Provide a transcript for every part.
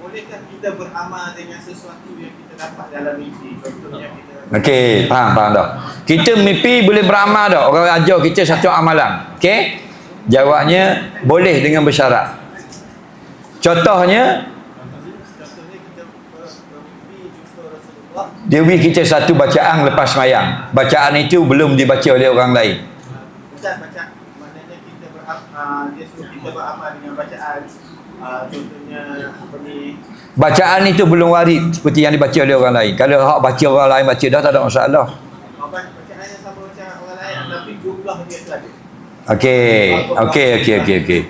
bolehkah kita beramal dengan sesuatu yang kita dapat dalam mimpi? Contohnya kita Okey, faham, faham tak? Kita mimpi boleh beramal tak? Orang ajar kita satu amalan. Okey? Jawabnya, boleh dengan bersyarat. Contohnya, dia beri kita satu bacaan lepas semayang. Bacaan itu belum dibaca oleh orang lain. Ustaz baca maknanya kita beramal uh, dia suruh kita beramal dengan bacaan uh, contohnya apa ni Bacaan itu belum warid seperti yang dibaca oleh orang lain. Kalau hak baca orang lain baca dah tak ada masalah. bacaan yang sama macam orang lain tapi jumlah dia tu ada. Okey, okey, okey, okey, okey.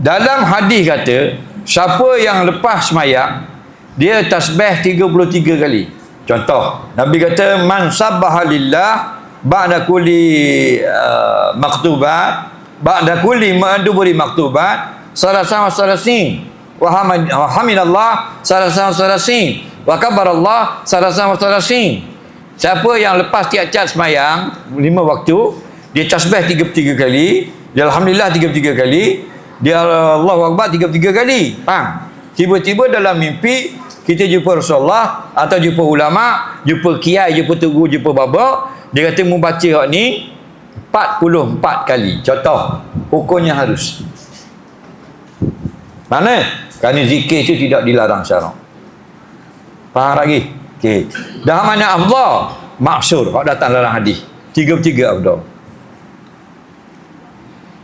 Dalam hadis kata, siapa yang lepas semayang, dia tasbih 33 kali. Contoh, Nabi kata, Man sabbaha lillah ba'da kulli uh, maktubat, ba'da kulli ma'aduburi maktubat, salasama salasin, wa hamid- wa hamidallah salasama salasin, wa kabarallah salasama salasin. Siapa yang lepas tiap-tiap semayang, lima waktu, dia tasbih 33 kali, dia Alhamdulillah 33 kali, dia Allahu Akbar 33 kali. Faham? Tiba-tiba dalam mimpi, kita jumpa Rasulullah, atau jumpa ulama, jumpa kiai, jumpa tugu, jumpa baba, dia kata mu baca hak ni 44 kali. Contoh, hukumnya harus. Mana? Kerana zikir itu tidak dilarang syarak. Faham lagi? Okey. Dah mana afdal? Maksud hak datang dalam hadis. Tiga-tiga afdal.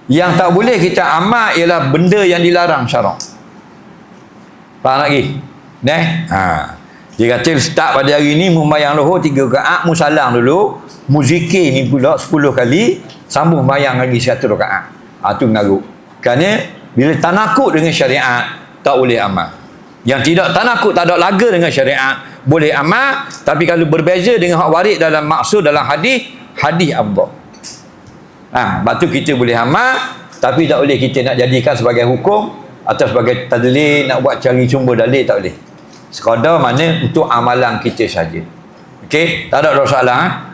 Yang tak boleh kita amal ialah benda yang dilarang syarak. Faham lagi? Neh? Ha. Dia kata start pada hari ni membayang lohor tiga rakaat musalam dulu. Muzikir ni pula 10 kali sambung bayang lagi satu rakaat. Ha tu mengarut. Kerana bila tanakut dengan syariat tak boleh amal. Yang tidak tanakut tak ada laga dengan syariat boleh amal tapi kalau berbeza dengan hak warid dalam maksud dalam hadis hadis afdal. Ha, sebab tu kita boleh amal tapi tak boleh kita nak jadikan sebagai hukum atau sebagai tadlil nak buat cari sumber dalil tak boleh. Sekadar mana untuk amalan kita saja. Okey, tak ada soalan ha?